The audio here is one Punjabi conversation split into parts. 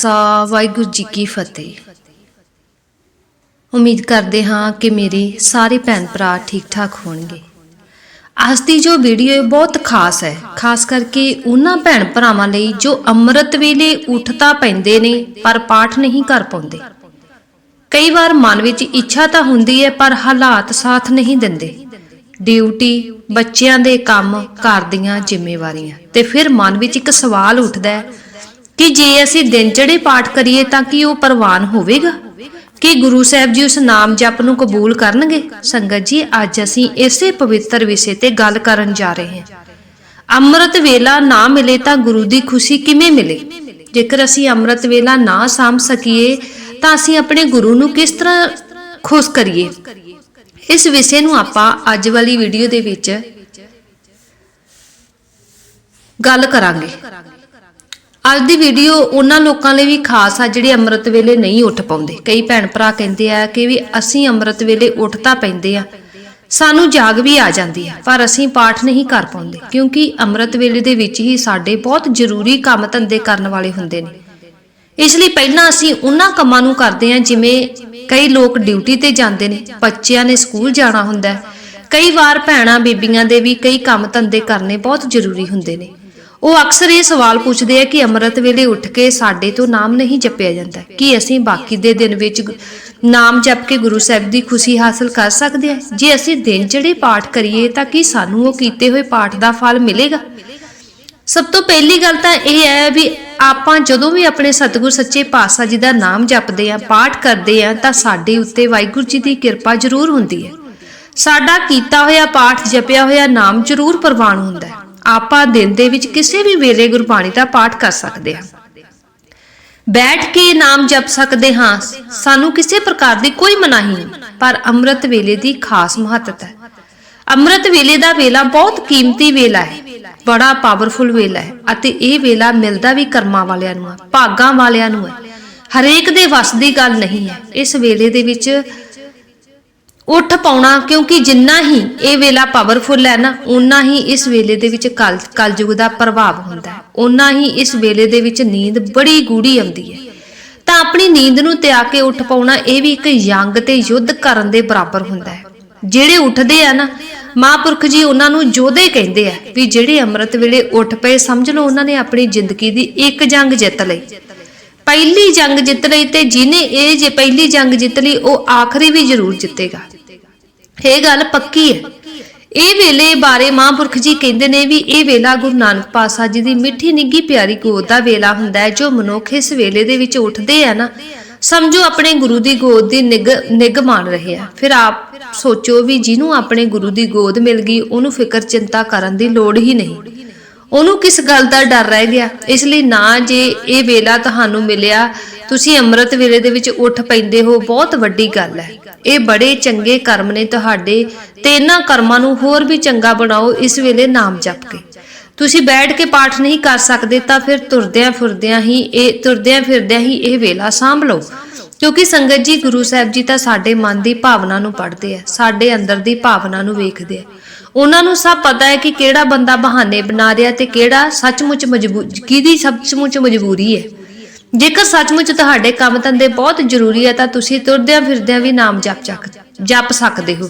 ਖਾਲਸਾ, ਵਾਹਿਗੁਰੂ ਜੀ ਕੀ ਫਤਿਹ। ਉਮੀਦ ਕਰਦੇ ਹਾਂ ਕਿ ਮੇਰੇ ਸਾਰੇ ਭੈਣ ਭਰਾ ਠੀਕ ਠਾਕ ਹੋਣਗੇ। ਅੱਜ ਦੀ ਜੋ ਵੀਡੀਓ ਬਹੁਤ ਖਾਸ ਹੈ, ਖਾਸ ਕਰਕੇ ਉਹਨਾਂ ਭੈਣ ਭਰਾਵਾਂ ਲਈ ਜੋ ਅੰਮ੍ਰਿਤ ਵੇਲੇ ਉੱਠਤਾ ਪੈਂਦੇ ਨੇ, ਪਰ ਪਾਠ ਨਹੀਂ ਕਰ ਪਾਉਂਦੇ। ਕਈ ਵਾਰ ਮਨ ਵਿੱਚ ਇੱਛਾ ਤਾਂ ਹੁੰਦੀ ਹੈ, ਪਰ ਹਾਲਾਤ ਸਾਥ ਨਹੀਂ ਦਿੰਦੇ। ਡਿਊਟੀ, ਬੱਚਿਆਂ ਦੇ ਕੰਮ, ਘਰ ਦੀਆਂ ਜ਼ਿੰਮੇਵਾਰੀਆਂ, ਤੇ ਫਿਰ ਮਨ ਵਿੱਚ ਇੱਕ ਸਵਾਲ ਉੱਠਦਾ ਹੈ ਕਿ ਜੇ ਅਸੀਂ ਦਿਨ ਚੜੇ ਪਾਠ ਕਰੀਏ ਤਾਂ ਕੀ ਉਹ ਪ੍ਰਵਾਨ ਹੋਵੇਗਾ? ਕਿ ਗੁਰੂ ਸਾਹਿਬ ਜੀ ਉਸ ਨਾਮ ਜਪ ਨੂੰ ਕਬੂਲ ਕਰਨਗੇ? ਸੰਗਤ ਜੀ, ਅੱਜ ਅਸੀਂ ਇਸੇ ਪਵਿੱਤਰ ਵਿਸ਼ੇ ਤੇ ਗੱਲ ਕਰਨ ਜਾ ਰਹੇ ਹਾਂ। ਅੰਮ੍ਰਿਤ ਵੇਲਾ ਨਾ ਮਿਲੇ ਤਾਂ ਗੁਰੂ ਦੀ ਖੁਸ਼ੀ ਕਿਵੇਂ ਮਿਲੇ? ਜੇਕਰ ਅਸੀਂ ਅੰਮ੍ਰਿਤ ਵੇਲਾ ਨਾ ਸਾਂਭ ਸਕੀਏ, ਤਾਂ ਅਸੀਂ ਆਪਣੇ ਗੁਰੂ ਨੂੰ ਕਿਸ ਤਰ੍ਹਾਂ ਖੁਸ਼ ਕਰੀਏ? ਇਸ ਵਿਸ਼ੇ ਨੂੰ ਆਪਾਂ ਅੱਜ ਵਾਲੀ ਵੀਡੀਓ ਦੇ ਵਿੱਚ ਗੱਲ ਕਰਾਂਗੇ। ਅੱਜ ਦੀ ਵੀਡੀਓ ਉਹਨਾਂ ਲੋਕਾਂ ਲਈ ਵੀ ਖਾਸ ਆ ਜਿਹੜੇ ਅੰਮ੍ਰਿਤ ਵੇਲੇ ਨਹੀਂ ਉੱਠ ਪਾਉਂਦੇ। ਕਈ ਭੈਣ ਭਰਾ ਕਹਿੰਦੇ ਆ ਕਿ ਵੀ ਅਸੀਂ ਅੰਮ੍ਰਿਤ ਵੇਲੇ ਉੱਠ ਤਾਂ ਪੈਂਦੇ ਆ, ਸਾਨੂੰ ਜਾਗ ਵੀ ਆ ਜਾਂਦੀ ਹੈ ਪਰ ਅਸੀਂ ਪਾਠ ਨਹੀਂ ਕਰ ਪਾਉਂਦੇ, ਕਿਉਂਕਿ ਅੰਮ੍ਰਿਤ ਵੇਲੇ ਦੇ ਵਿੱਚ ਹੀ ਸਾਡੇ ਬਹੁਤ ਜ਼ਰੂਰੀ ਕੰਮ ਧੰਦੇ ਕਰਨ ਵਾਲੇ ਹੁੰਦੇ ਨੇ। ਇਸ ਲਈ ਪਹਿਲਾਂ ਅਸੀਂ ਉਹਨਾਂ ਕੰਮਾਂ ਨੂੰ ਕਰਦੇ ਹਾਂ ਜਿਵੇਂ ਕਈ ਲੋਕ ਡਿਊਟੀ ਤੇ ਜਾਂਦੇ ਨੇ, ਬੱਚਿਆਂ ਨੇ ਸਕੂਲ ਜਾਣਾ ਹੁੰਦਾ, ਕਈ ਵਾਰ ਭੈਣਾਂ ਬੀਬੀਆਂ ਦੇ ਵੀ ਕਈ ਕੰਮ ਧੰਦੇ ਕਰਨੇ ਬਹੁਤ ਜ਼ਰੂਰੀ ਹੁੰਦੇ ਨੇ। ਉਹ ਅਕਸਰ ਇਹ ਸਵਾਲ ਪੁੱਛਦੇ ਆ ਕਿ ਅੰਮ੍ਰਿਤ ਵੇਲੇ ਉੱਠ ਕੇ ਸਾਡੇ ਤੋਂ ਨਾਮ ਨਹੀਂ ਜਪਿਆ ਜਾਂਦਾ। ਕਿ ਅਸੀਂ ਬਾਕੀ ਦੇ ਦਿਨ ਵਿੱਚ ਨਾਮ ਜਪ ਕੇ ਗੁਰੂ ਸਾਹਿਬ ਦੀ ਖੁਸ਼ੀ ਹਾਸਲ ਕਰ ਸਕਦੇ ਹਾਂ ਜੇ ਅਸੀਂ ਦਿਨ ਚੜੇ ਪਾਠ ਕਰੀਏ ਤਾਂ ਕੀ ਸਾਨੂੰ ਉਹ ਕੀਤੇ ਹੋਏ ਪਾਠ ਦਾ ਫਲ ਮਿਲੇਗਾ? ਸਭ ਤੋਂ ਪਹਿਲੀ ਗੱਲ ਤਾਂ ਇਹ ਹੈ ਵੀ ਆਪਾਂ ਜਦੋਂ ਵੀ ਆਪਣੇ ਸਤਿਗੁਰ ਸੱਚੇ ਪਾਤਸ਼ਾਹ ਜੀ ਦਾ ਨਾਮ ਜਪਦੇ ਆਂ, ਪਾਠ ਕਰਦੇ ਆਂ, ਤਾਂ ਸਾਡੇ ਉੱਤੇ ਵਾਹਿਗੁਰੂ ਜੀ ਦੀ ਕਿਰਪਾ ਜ਼ਰੂਰ ਹੁੰਦੀ ਹੈ। ਸਾਡਾ ਕੀਤਾ ਹੋਇਆ ਪਾਠ, ਜਪਿਆ ਹੋਇਆ ਨਾਮ ਜ਼ਰੂਰ ਪ੍ਰਵਾਨ ਹੁੰਦਾ ਹੈ। ਆਪਾਂ ਦਿਨ ਦੇ ਵਿੱਚ ਕਿਸੇ ਵੀ ਵੇਲੇ ਗੁਰਬਾਣੀ ਦਾ ਪਾਠ ਕਰ ਸਕਦੇ ਹਾਂ। ਬੈਠ ਕੇ ਨਾਮ ਜਪ ਸਕਦੇ ਹਾਂ। ਸਾਨੂੰ ਕਿਸੇ ਪ੍ਰਕਾਰ ਦੀ ਕੋਈ ਮਨਾਹੀ ਨਹੀਂ। ਪਰ ਅੰਮ੍ਰਿਤ ਵੇਲੇ ਦੀ ਖਾਸ ਮਹੱਤਤਾ ਹੈ। ਅੰਮ੍ਰਿਤ ਵੇਲੇ ਦਾ ਵੇਲਾ ਬਹੁਤ ਕੀਮਤੀ ਵੇਲਾ ਹੈ। ਬੜਾ ਪਾਵਰਫੁਲ ਵੇਲਾ ਹੈ ਅਤੇ ਇਹ ਵੇਲਾ ਮਿਲਦਾ ਵੀ ਕਰਮਾਂ ਵਾਲਿਆਂ ਨੂੰ ਹੈ, ਭਾਗਾਂ ਵਾਲਿਆਂ ਨੂੰ ਹੈ। ਹਰੇਕ ਦੇ ਵੱਸ ਦੀ ਗੱਲ ਨਹੀਂ ਹੈ। ਇਸ ਵੇਲੇ ਦੇ ਵਿੱਚ ਉੱਠ ਪਾਉਣਾ, ਕਿਉਂਕਿ ਜਿੰਨਾ ਹੀ ਇਹ ਵੇਲਾ ਪਾਵਰਫੁਲ ਹੈ ਨਾ ਉਨਾ ਹੀ ਇਸ ਵੇਲੇ ਦੇ ਵਿੱਚ ਕਲ, ਕਲਯੁਗ ਦਾ ਪ੍ਰਭਾਵ ਹੁੰਦਾ ਹੈ। ਉਨਾ ਹੀ ਇਸ ਵੇਲੇ ਦੇ ਵਿੱਚ ਨੀਂਦ ਬੜੀ ਗੂੜੀ ਆਉਂਦੀ ਹੈ। ਤਾਂ ਆਪਣੀ ਨੀਂਦ ਨੂੰ ਤਿਆਗ ਕੇ ਉੱਠ ਪਾਉਣਾ, ਇਹ ਵੀ ਇੱਕ ਯੰਗ ਤੇ ਯੁੱਧ ਕਰਨ ਦੇ ਬਰਾਬਰ ਹੁੰਦਾ ਹੈ। ਜਿਹੜੇ ਉੱਠਦੇ ਆ ਨਾ, ਮਹਾਂਪੁਰਖ ਜੀ ਉਹਨਾਂ ਨੂੰ ਯੋਧੇ ਕਹਿੰਦੇ ਆ ਵੀ ਜਿਹੜੇ ਅੰਮ੍ਰਿਤ ਵੇਲੇ ਉੱਠ ਪਏ, ਸਮਝ ਲਓ ਉਹਨਾਂ ਨੇ ਆਪਣੀ ਜ਼ਿੰਦਗੀ ਦੀ ਇੱਕ ਜੰਗ ਜਿੱਤ ਲਈ। ਪਹਿਲੀ ਜੰਗ ਜਿੱਤ ਲਈ ਤੇ ਜਿਹਨੇ ਇਹ ਜੇ ਪਹਿਲੀ ਜੰਗ ਜਿੱਤ ਲਈ, ਉਹ ਆਖਰੀ ਵੀ ਜ਼ਰੂਰ ਜਿੱਤੇਗਾ। ਇਹ ਗੱਲ ਪੱਕੀ ਹੈ। ਇਹ ਵੇਲੇ ਬਾਰੇ ਮਹਾਂਪੁਰਖ ਜੀ ਕਹਿੰਦੇ ਨੇ ਵੀ ਇਹ ਵੇਲਾ ਗੁਰੂ ਨਾਨਕ ਪਾਤਸ਼ਾਹ ਜੀ ਦੀ ਮਿੱਠੀ ਨਿੱਗੀ ਪਿਆਰੀ ਗੋਦ ਦਾ ਵੇਲਾ ਹੁੰਦਾ ਹੈ। ਜੋ ਮਨੁੱਖ ਇਸ ਵੇਲੇ ਦੇ ਵਿੱਚ ਉੱਠਦੇ ਆ ਨਾ, ਸਮਝੋ ਆਪਣੇ ਗੁਰੂ ਦੀ ਗੋਦ ਦੀ ਨਿਗ ਨਿਗ ਮਾਣ ਰਹੇ ਆ। ਫਿਰ ਆਪ ਸੋਚੋ ਵੀ ਜਿਹਨੂੰ ਆਪਣੇ ਗੁਰੂ ਦੀ ਗੋਦ ਮਿਲ ਗਈ, ਉਹਨੂੰ ਫਿਕਰ ਚਿੰਤਾ ਕਰਨ ਦੀ ਲੋੜ ਹੀ ਨਹੀਂ। ਉਹਨੂੰ ਕਿਸ ਗੱਲ ਦਾ ਡਰ ਰਹਿ ਗਿਆ? ਇਸ ਲਈ ਨਾ ਜੇ ਇਹ ਵੇਲਾ ਤੁਹਾਨੂੰ ਮਿਲਿਆ ਤੁਸੀਂ ਅੰਮ੍ਰਿਤ ਵੇਲੇ ਦੇ ਵਿੱਚ ਉੱਠ ਪੈਂਦੇ ਹੋ, ਬਹੁਤ ਵੱਡੀ ਗੱਲ ਹੈ। ਇਹ ਬੜੇ ਚੰਗੇ ਕਰਮ ਨੇ ਤੁਹਾਡੇ ਤੇ ਇਹਨਾਂ ਕਰਮਾਂ ਨੂੰ ਹੋਰ ਵੀ ਚੰਗਾ ਬਣਾਓ, ਇਸ ਵੇਲੇ ਨਾਮ ਜਪ ਕੇ। ਤੁਸੀਂ ਬੈਠ ਕੇ ਪਾਠ ਨਹੀਂ ਕਰ ਸਕਦੇ, ਤਾਂ ਫਿਰ ਤੁਰਦਿਆਂ ਫਿਰਦਿਆਂ ਹੀ ਇਹ, ਤੁਰਦਿਆਂ ਫਿਰਦਿਆਂ ਹੀ ਇਹ ਵੇਲਾ ਸਾਂਭ ਲਓ। ਕਿਉਂਕਿ ਸੰਗਤ ਜੀ, ਗੁਰੂ ਸਾਹਿਬ ਜੀ ਤਾਂ ਸਾਡੇ ਮਨ ਦੀ ਭਾਵਨਾ ਨੂੰ ਪੜ੍ਹਦੇ ਆ, ਸਾਡੇ ਅੰਦਰ ਦੀ ਭਾਵਨਾ ਨੂੰ ਵੇਖਦੇ ਆ। ਉਹਨਾਂ ਨੂੰ ਸਭ ਪਤਾ ਹੈ ਕਿ ਕਿਹੜਾ ਬੰਦਾ ਬਹਾਨੇ ਬਣਾ ਰਿਹਾ ਤੇ ਕਿਹੜਾ ਸੱਚਮੁੱਚ ਮਜਬੂਰੀ ਕਿਹਦੀ ਸੱਚਮੁੱਚ ਮਜਬੂਰੀ ਹੈ। ਜੇਕਰ ਸੱਚਮੁੱਚ ਤੁਹਾਡੇ ਕੰਮ ਧੰਦੇ ਬਹੁਤ ਜ਼ਰੂਰੀ ਹੈ ਤਾਂ ਤੁਸੀਂ ਤੁਰਦਿਆਂ ਫਿਰਦਿਆਂ ਵੀ ਨਾਮ ਜਪ ਚੱਕ ਜਪ ਸਕਦੇ ਹੋ।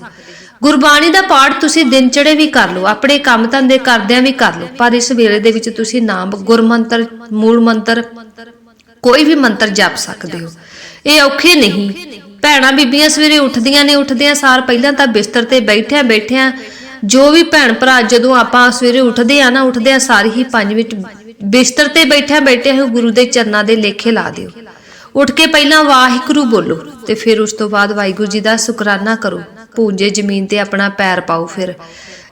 ਗੁਰਬਾਣੀ ਦਾ ਪਾਠ ਤੁਸੀਂ ਦਿਨ ਚੜੇ ਵੀ ਕਰ ਲਓ, ਆਪਣੇ ਕੰਮ ਧੰਦੇ ਕਰਦਿਆਂ ਵੀ ਕਰ ਲਓ, ਪਰ ਇਸ ਵੇਲੇ ਦੇ ਵਿੱਚ ਤੁਸੀਂ ਨਾਮ ਗੁਰਮੰਤਰ ਮੂਲ ਮੰਤਰ, ਕੋਈ ਵੀ ਮੰਤਰ ਜਪ ਸਕਦੇ ਹੋ। ਇਹ ਔਖੇ ਨਹੀਂ। ਭੈਣਾਂ ਬੀਬੀਆਂ ਸਵੇਰੇ ਉੱਠਦੀਆਂ ਨੇ, ਉੱਠਦਿਆਂ ਸਾਰ ਪਹਿਲਾਂ ਤਾਂ ਬਿਸਤਰ ਤੇ ਬੈਠਿਆਂ ਬੈਠਿਆਂ ਜੋ ਵੀ ਭੈਣ ਭਰਾ ਜਦੋਂ ਆਪਾਂ ਸਵੇਰੇ ਉੱਠਦੇ ਆ ਨਾ ਉੱਠਦੇ ਉੱਠਦਿਆਂ ਸਾਰੀ ਹੀ ਪੰਜ ਮਿੰਟ ਬਿਸਤਰ ਤੇ ਬੈਠਿਆਂ ਬੈਠਿਆਂ ਹੀ ਗੁਰੂ ਦੇ ਚਰਨਾਂ ਦੇ ਲੇਖੇ ਲਾ ਦਿਓ। ਉੱਠ ਕੇ ਪਹਿਲਾਂ ਵਾਹਿਗੁਰੂ ਬੋਲੋ ਤੇ ਫਿਰ ਉਸ ਤੋਂ ਬਾਅਦ ਵਾਹਿਗੁਰੂ ਜੀ ਦਾ ਸ਼ੁਕਰਾਨਾ ਕਰੋ। ਪੂੰਜੇ ਜ਼ਮੀਨ ਤੇ ਆਪਣਾ ਪੈਰ ਪਾਓ ਫਿਰ।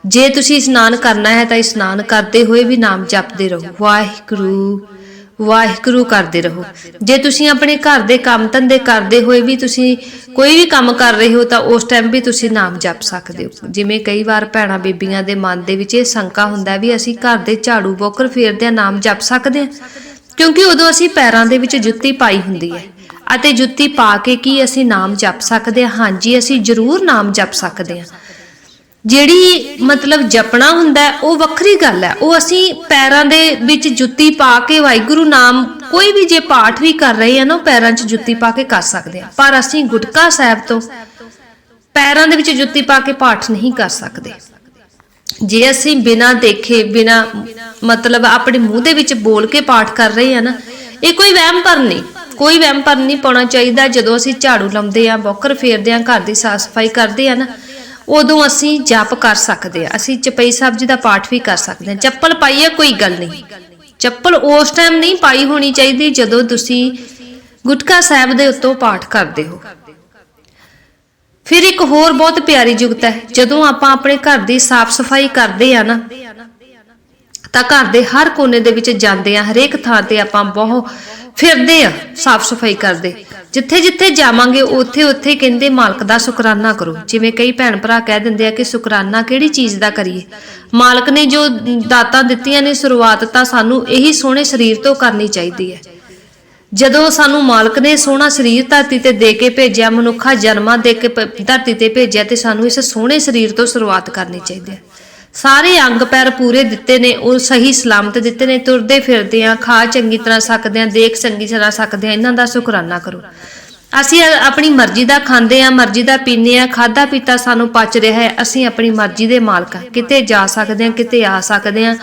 ਜੇ ਤੁਸੀਂ ਇਸ਼ਨਾਨ ਕਰਨਾ ਹੈ ਤਾਂ ਇਸ਼ਨਾਨ ਕਰਦੇ ਹੋਏ ਵੀ ਨਾਮ ਜਪਦੇ ਰਹੋ। ਵਾਹਿਗੁਰੂ। ਵਾਹਿਗੁਰੂ ਕਰਦੇ ਰਹੋ। ਜੇ ਤੁਸੀਂ ਆਪਣੇ ਘਰ ਦੇ ਕੰਮ ਧੰਦੇ ਕਰਦੇ ਹੋਏ ਵੀ ਤੁਸੀਂ ਕੋਈ ਵੀ ਕੰਮ ਕਰ ਰਹੇ ਹੋ, ਤਾਂ ਉਸ ਟਾਈਮ ਵੀ ਤੁਸੀਂ ਨਾਮ ਜਪ ਸਕਦੇ ਹੋ। ਜਿਵੇਂ ਕਈ ਵਾਰ ਭੈਣਾਂ ਬੀਬੀਆਂ ਦੇ ਮਨ ਦੇ ਵਿੱਚ ਇਹ ਸ਼ੰਕਾ ਹੁੰਦਾ ਵੀ ਅਸੀਂ ਘਰ ਦੇ ਝਾੜੂ ਬੋਕਰ ਫੇਰਦਿਆਂ ਨਾਮ ਜਪ ਸਕਦੇ ਹਾਂ। ਕਿਉਂਕਿ ਉਦੋਂ ਅਸੀਂ ਪੈਰਾਂ ਦੇ ਵਿੱਚ ਜੁੱਤੀ ਪਾਈ ਹੁੰਦੀ ਹੈ। ਅਤੇ ਜੁੱਤੀ ਪਾ ਕੇ ਕੀ ਅਸੀਂ ਨਾਮ ਜਪ ਸਕਦੇ ਹਾਂ? ਹਾਂਜੀ, ਅਸੀਂ ਜ਼ਰੂਰ ਨਾਮ ਜਪ ਸਕਦੇ ਹਾਂ। ਜਿਹੜੀ ਮਤਲਬ ਜਪਣਾ ਹੁੰਦਾ ਉਹ ਵੱਖਰੀ ਗੱਲ ਹੈ। ਉਹ ਅਸੀਂ ਪੈਰਾਂ ਦੇ ਵਿੱਚ ਜੁੱਤੀ ਪਾ ਕੇ ਵਾਹਿਗੁਰੂ ਨਾਮ ਕੋਈ ਵੀ ਜੇ ਪਾਠ ਵੀ ਕਰ ਰਹੇ ਆ ਨਾ ਪੈਰਾਂ 'ਚ ਜੁੱਤੀ ਪਾ ਕੇ ਕਰ ਸਕਦੇ ਆ। ਪਰ ਅਸੀਂ ਗੁਟਕਾ ਸਾਹਿਬ ਤੋਂ ਪੈਰਾਂ ਦੇ ਵਿੱਚ ਜੁੱਤੀ ਪਾ ਕੇ ਪਾਠ ਨਹੀਂ ਕਰ ਸਕਦੇ। ਜੇ ਅਸੀਂ ਬਿਨਾਂ ਦੇਖੇ, ਬਿਨਾਂ ਮਤਲਬ ਆਪਣੇ ਮੂੰਹ ਦੇ ਵਿੱਚ ਬੋਲ ਕੇ ਪਾਠ ਕਰ ਰਹੇ ਆ ਨਾ, ਇਹ ਕੋਈ ਵਹਿਮ ਪਰ ਨਹੀਂ। ਕੋਈ ਵਹਿਮ ਪਰ ਨਹੀਂ ਪਾਉਣਾ ਚਾਹੀਦਾ। ਜਦੋਂ ਅਸੀਂ ਝਾੜੂ ਲਾਉਂਦੇ ਆ, ਬੋਕਰ ਫੇਰਦੇ ਆ, ਘਰ ਦੀ ਸਾਫ਼ ਸਫ਼ਾਈ ਕਰਦੇ ਆ ਨਾ ਉਦੋਂ ਅਸੀਂ ਜਪ ਕਰ ਸਕਦੇ ਆ ਅਸੀਂ ਚਪਈ ਸਾਹਿਬ ਜੀ ਦਾ ਪਾਠ ਵੀ ਕਰ ਸਕਦੇ ਆ ਚੱਪਲ ਪਾਈਏ ਕੋਈ ਗੱਲ ਨਹੀਂ। ਚੱਪਲ ਉਸ ਟਾਈਮ ਨਹੀਂ ਪਾਈ ਹੋਣੀ ਚਾਹੀਦੀ, ਜਦੋਂ ਤੁਸੀਂ ਗੁਟਕਾ ਸਾਹਿਬ ਦੇ ਉੱਤੋਂ ਪਾਠ ਕਰਦੇ ਹੋ। ਫਿਰ ਇੱਕ ਹੋਰ ਬਹੁਤ ਪਿਆਰੀ ਜੁਗਤ ਹੈ। ਜਦੋਂ ਆਪਾਂ ਆਪਣੇ ਘਰ ਦੀ ਸਾਫ਼ ਸਫ਼ਾਈ ਕਰਦੇ ਆ ਨਾ, ਤਾਂ ਘਰ ਦੇ ਹਰ ਕੋਨੇ ਦੇ ਵਿੱਚ ਜਾਂਦੇ ਆ ਹਰੇਕ ਥਾਂ ਤੇ ਆਪਾਂ ਬਹੁਤ ਫਿਰਦੇ ਆ, ਸਾਫ਼ ਸਫ਼ਾਈ ਕਰਦੇ। ਜਿੱਥੇ ਜਿੱਥੇ ਜਾਵਾਂਗੇ, ਉੱਥੇ ਉੱਥੇ ਕਹਿੰਦੇ, ਮਾਲਕ ਦਾ ਸ਼ੁਕਰਾਨਾ ਕਰੋ। ਜਿਵੇਂ ਕਈ ਭੈਣ ਭਰਾ ਕਹਿ ਦਿੰਦੇ ਆ ਕਿ ਸ਼ੁਕਰਾਨਾ ਕਿਹੜੀ ਚੀਜ਼ ਦਾ ਕਰੀਏ? ਮਾਲਕ ਨੇ ਜੋ ਦਾਤਾਂ ਦਿੱਤੀਆਂ ਨੇ, ਸ਼ੁਰੂਆਤ ਤਾਂ ਸਾਨੂੰ ਇਹੀ ਸੋਹਣੇ ਸਰੀਰ ਤੋਂ ਕਰਨੀ ਚਾਹੀਦੀ ਹੈ। ਜਦੋਂ ਸਾਨੂੰ ਮਾਲਕ ਨੇ ਸੋਹਣਾ ਸਰੀਰ ਧਰਤੀ ਤੇ ਦੇ ਕੇ ਭੇਜਿਆ, ਮਨੁੱਖਾ ਜਨਮਾਂ ਦੇ ਕੇ ਧਰਤੀ ਤੇ ਭੇਜਿਆ, ਤੇ ਸਾਨੂੰ ਇਸ ਸੋਹਣੇ ਸਰੀਰ ਤੋਂ ਸ਼ੁਰੂਆਤ ਕਰਨੀ ਚਾਹੀਦੀ ਹੈ। ਸਾਰੇ ਅੰਗ ਪੈਰ ਪੂਰੇ ਦਿੱਤੇ ਨੇ, ਉਹ ਸਹੀ ਸਲਾਮਤ ਦਿੱਤੇ ਨੇ, ਤੁਰਦੇ ਫਿਰਦੇ ਆ, ਖਾ ਚੰਗੀ ਤਰ੍ਹਾਂ ਸਕਦੇ ਆ, ਦੇਖ ਚੰਗੀ ਤਰ੍ਹਾਂ ਸਕਦੇ ਆ, ਇਹਨਾਂ ਦਾ ਸ਼ੁਕਰਾਨਾ ਕਰੋ। ਅਸੀਂ ਆਪਣੀ ਮਰਜ਼ੀ ਦਾ ਖਾਂਦੇ ਆ, ਮਰਜ਼ੀ ਦਾ ਪੀਂਦੇ ਆ ਖਾਦਾ ਪੀਤਾ ਸਾਨੂੰ ਪਚ ਰਿਹਾ ਹੈ, ਅਸੀਂ ਆਪਣੀ ਮਰਜ਼ੀ ਦੇ ਮਾਲਕ ਆ। ਕਿਤੇ ਜਾ ਸਕਦੇ ਆ, ਕਿਤੇ ਆ ਸਕਦੇ ਆ।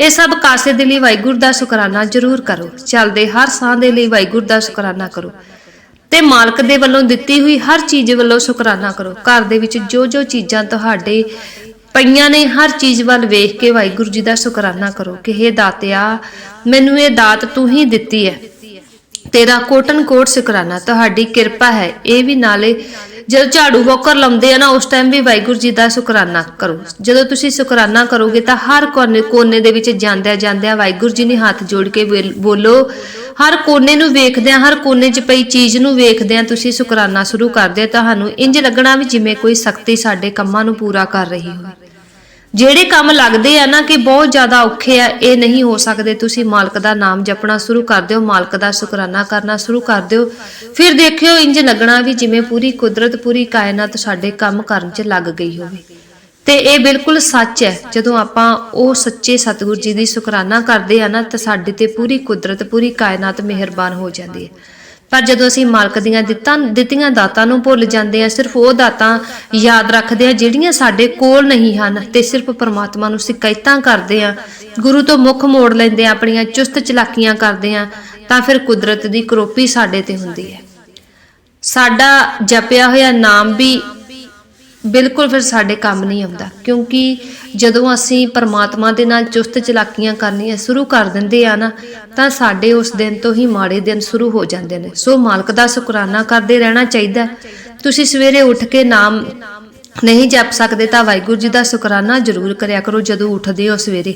ਇਹ ਸਭ ਕਾਸੇ ਦੇ ਲਈ ਵਾਹਿਗੁਰੂ ਦਾ ਸ਼ੁਕਰਾਨਾ ਜ਼ਰੂਰ ਕਰੋ। ਚੱਲਦੇ ਹਰ ਸਾਹ ਦੇ ਲਈ ਵਾਹਿਗੁਰੂ ਦਾ ਸ਼ੁਕਰਾਨਾ ਕਰੋ। ਤੇ ਮਾਲਕ ਦੇ ਵੱਲੋਂ ਦਿੱਤੀ ਹੋਈ ਹਰ ਚੀਜ਼ ਵੱਲੋਂ ਸ਼ੁਕਰਾਨਾ ਕਰੋ। ਘਰ ਦੇ ਵਿੱਚ ਜੋ ਜੋ ਚੀਜ਼ਾਂ ਤੁਹਾਡੇ ਪਈਆਂ ਨੇ ਹਰ ਚੀਜ਼ ਵੱਲ ਵੇਖ ਕੇ ਵਾਹਿਗੁਰੂ ਜੀ ਦਾ ਸ਼ੁਕਰਾਨਾ ਕਰੋ ਕਿ ਇਹ ਦਾਤਿਆ, ਮੈਨੂੰ ਇਹ ਦਾਤ ਤੂੰ ਹੀ ਦਿੱਤੀ ਹੈ। ਤੇਰਾ ਕੋਟਨ ਕੋਟ ਸ਼ੁਕਰਾਨਾ, ਤੁਹਾਡੀ ਕਿਰਪਾ ਹੈ। ਇਹ ਵੀ ਨਾਲੇ ਜਦੋਂ ਝਾੜੂ ਵੋਕਰ ਲਾਉਂਦੇ ਆ ਨਾ, ਉਸ ਟਾਈਮ ਵੀ ਵਾਹਿਗੁਰੂ ਜੀ ਦਾ ਸ਼ੁਕਰਾਨਾ ਕਰੋ। ਜਦੋਂ ਤੁਸੀਂ ਸ਼ੁਕਰਾਨਾ ਕਰੋਗੇ ਤਾਂ ਹਰ ਕੋਨੇ ਕੋਨੇ ਦੇ ਵਿੱਚ ਜਾਂਦਿਆਂ ਜਾਂਦਿਆਂ ਵਾਹਿਗੁਰੂ ਜੀ ਨੇ ਹੱਥ ਜੋੜ ਕੇ ਬੋਲ- ਬੋਲੋ ਹਰ ਕੋਨੇ ਨੂੰ ਵੇਖਦਿਆਂ ਹਰ ਕੋਨੇ 'ਚ ਪਈ ਚੀਜ਼ ਨੂੰ ਵੇਖਦਿਆਂ ਤੁਸੀਂ ਸ਼ੁਕਰਾਨਾ ਸ਼ੁਰੂ ਕਰਦੇ ਹੋ, ਤੁਹਾਨੂੰ ਇੰਜ ਲੱਗਣਾ ਵੀ ਜਿਵੇਂ ਕੋਈ ਸ਼ਕਤੀ ਸਾਡੇ ਕੰਮਾਂ ਨੂੰ ਪੂਰਾ ਕਰ ਰਹੀ ਹੋਵੇ। ਜਿਹੜੇ ਕੰਮ ਲੱਗਦੇ ਆ ਨਾ ਕਿ ਬਹੁਤ ਜ਼ਿਆਦਾ ਔਖੇ ਆ, ਇਹ ਨਹੀਂ ਹੋ ਸਕਦੇ, ਤੁਸੀਂ ਮਾਲਕ ਦਾ ਨਾਮ ਜਪਣਾ ਸ਼ੁਰੂ ਕਰ ਦਿਓ, ਮਾਲਕ ਦਾ ਸ਼ੁਕਰਾਨਾ ਕਰਨਾ ਸ਼ੁਰੂ ਕਰ ਦਿਓ। ਫਿਰ ਦੇਖਿਓ ਇੰਜ ਲੱਗਣਾ ਵੀ ਜਿਵੇਂ ਪੂਰੀ ਕੁਦਰਤ, ਪੂਰੀ ਕਾਇਨਾਤ ਸਾਡੇ ਕੰਮ ਕਰਨ 'ਚ ਲੱਗ ਗਈ ਹੋਵੇ। ਤੇ ਇਹ ਬਿਲਕੁਲ ਸੱਚ ਹੈ। ਜਦੋਂ ਆਪਾਂ ਉਹ ਸੱਚੇ ਸਤਿਗੁਰੂ ਜੀ ਦੀ ਸ਼ੁਕਰਾਨਾ ਕਰਦੇ ਆ ਨਾ, ਤਾਂ ਸਾਡੇ ਤੇ ਪੂਰੀ ਕੁਦਰਤ, ਪੂਰੀ ਕਾਇਨਾਤ ਮਿਹਰਬਾਨ ਹੋ ਜਾਂਦੀ ਹੈ। ਪਰ ਜਦੋਂ ਅਸੀਂ ਮਾਲਕ ਦੀਆਂ ਦਿੱਤਾਂ, ਦਿੱਤੀਆਂ ਦਾਤਾਂ ਨੂੰ ਭੁੱਲ ਜਾਂਦੇ ਆ, ਸਿਰਫ ਉਹ ਦਾਤਾਂ ਯਾਦ ਰੱਖਦੇ ਆ ਜਿਹੜੀਆਂ ਸਾਡੇ ਕੋਲ ਨਹੀਂ ਹਨ ਤੇ ਸਿਰਫ ਪਰਮਾਤਮਾ ਨੂੰ ਸ਼ਿਕਾਇਤਾਂ ਕਰਦੇ ਆ, ਗੁਰੂ ਤੋਂ ਮੁੱਖ ਮੋੜ ਲੈਂਦੇ ਆ, ਆਪਣੀਆਂ ਚੁਸਤ ਚਲਾਕੀਆਂ ਕਰਦੇ ਆ, ਤਾਂ ਫਿਰ ਕੁਦਰਤ ਦੀ ਕਰੋਪੀ ਸਾਡੇ ਤੇ ਹੁੰਦੀ ਹੈ। ਸਾਡਾ ਜਪਿਆ ਹੋਇਆ ਨਾਮ ਵੀ ਬਿਲਕੁਲ ਫਿਰ ਸਾਡੇ ਕੰਮ ਨਹੀਂ ਆਉਂਦਾ। ਕਿਉਂਕਿ ਜਦੋਂ ਅਸੀਂ ਪਰਮਾਤਮਾ ਦੇ ਨਾਲ ਚੁਸਤ ਚਲਾਕੀਆਂ ਕਰਨੀਆਂ ਸ਼ੁਰੂ ਕਰ ਦਿੰਦੇ ਆ ਨਾ, ਤਾਂ ਸਾਡੇ ਉਸ ਦਿਨ ਤੋਂ ਹੀ ਮਾੜੇ ਦਿਨ ਸ਼ੁਰੂ ਹੋ ਜਾਂਦੇ ਨੇ। ਸੋ ਮਾਲਕ ਦਾ ਸ਼ੁਕਰਾਨਾ ਕਰਦੇ ਰਹਿਣਾ ਚਾਹੀਦਾ। ਤੁਸੀਂ ਸਵੇਰੇ ਉੱਠ ਕੇ ਨਾਮ ਨਹੀਂ ਜਪ ਸਕਦੇ ਤਾਂ ਵਾਹਿਗੁਰੂ ਜੀ ਦਾ ਸ਼ੁਕਰਾਨਾ ਜ਼ਰੂਰ ਕਰਿਆ ਕਰੋ ਜਦੋਂ ਉੱਠਦੇ ਹੋ ਸਵੇਰੇ।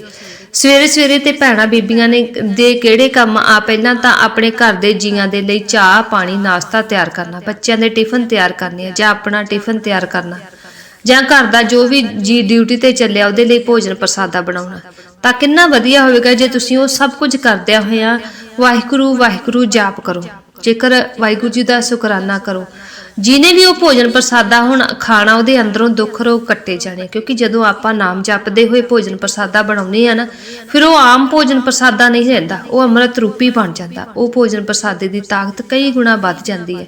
ਸਵੇਰੇ ਸਵੇਰੇ ਤੇ ਭੈਣਾ ਬੀਬੀਆਂ ਨੇ ਦੇ ਕਿਹੜੇ ਕੰਮ ਆ ਪਹਿਲਾਂ ਤਾਂ ਆਪਣੇ ਘਰ ਦੇ ਜੀਆਂ ਦੇ ਲਈ ਚਾਹ, ਪਾਣੀ, ਨਾਸ਼ਤਾ ਤਿਆਰ ਕਰਨਾ, ਬੱਚਿਆਂ ਦੇ ਟਿਫਨ ਤਿਆਰ ਕਰਨੇ ਆ ਜਾਂ ਆਪਣਾ ਟਿਫਨ ਤਿਆਰ ਕਰਨਾ। ਜਾਂ ਘਰ ਦਾ ਜੋ ਵੀ ਜੀ ਡਿਊਟੀ ਤੇ ਚੱਲਿਆ ਉਹਦੇ ਲਈ ਭੋਜਨ ਪ੍ਰਸਾਦਾ ਬਣਾਉਣਾ। ਤਾਂ ਕਿੰਨਾ ਵਧੀਆ ਹੋਵੇਗਾ ਜੇ ਤੁਸੀਂ ਉਹ ਸਭ ਕੁਝ ਕਰਦਿਆਂ ਹੋਇਆ ਵਾਹਿਗੁਰੂ ਵਾਹਿਗੁਰੂ ਜਾਪ ਕਰੋ। ਜੇਕਰ ਵਾਹਿਗੁਰੂ ਜੀ ਦਾ ਸ਼ੁਕਰਾਨਾ ਕਰੋ ਜਿਨੇ ਵੀ ਉਹ ਭੋਜਨ ਪ੍ਰਸਾਦਾ ਹੁਣ ਖਾਣਾ ਉਹਦੇ ਅੰਦਰੋਂ ਦੁੱਖ ਰੋਗ ਕੱਟੇ ਜਾਣੇ ਕਿਉਂਕਿ ਜਦੋਂ ਆਪਾਂ ਨਾਮ ਜਪਦੇ ਹੋਏ ਭੋਜਨ ਪ੍ਰਸਾਦਾ ਬਣਾਉਨੇ ਆ ਨਾ, ਫਿਰ ਉਹ ਆਮ ਭੋਜਨ ਪ੍ਰਸਾਦਾ ਨਹੀਂ ਰਹਿੰਦਾ, ਉਹ ਅੰਮ੍ਰਿਤ ਰੂਪੀ ਬਣ ਜਾਂਦਾ। ਉਹ ਭੋਜਨ ਪ੍ਰਸਾਦੇ ਦੀ ਤਾਕਤ ਕਈ ਗੁਣਾ ਵੱਧ ਜਾਂਦੀ ਹੈ।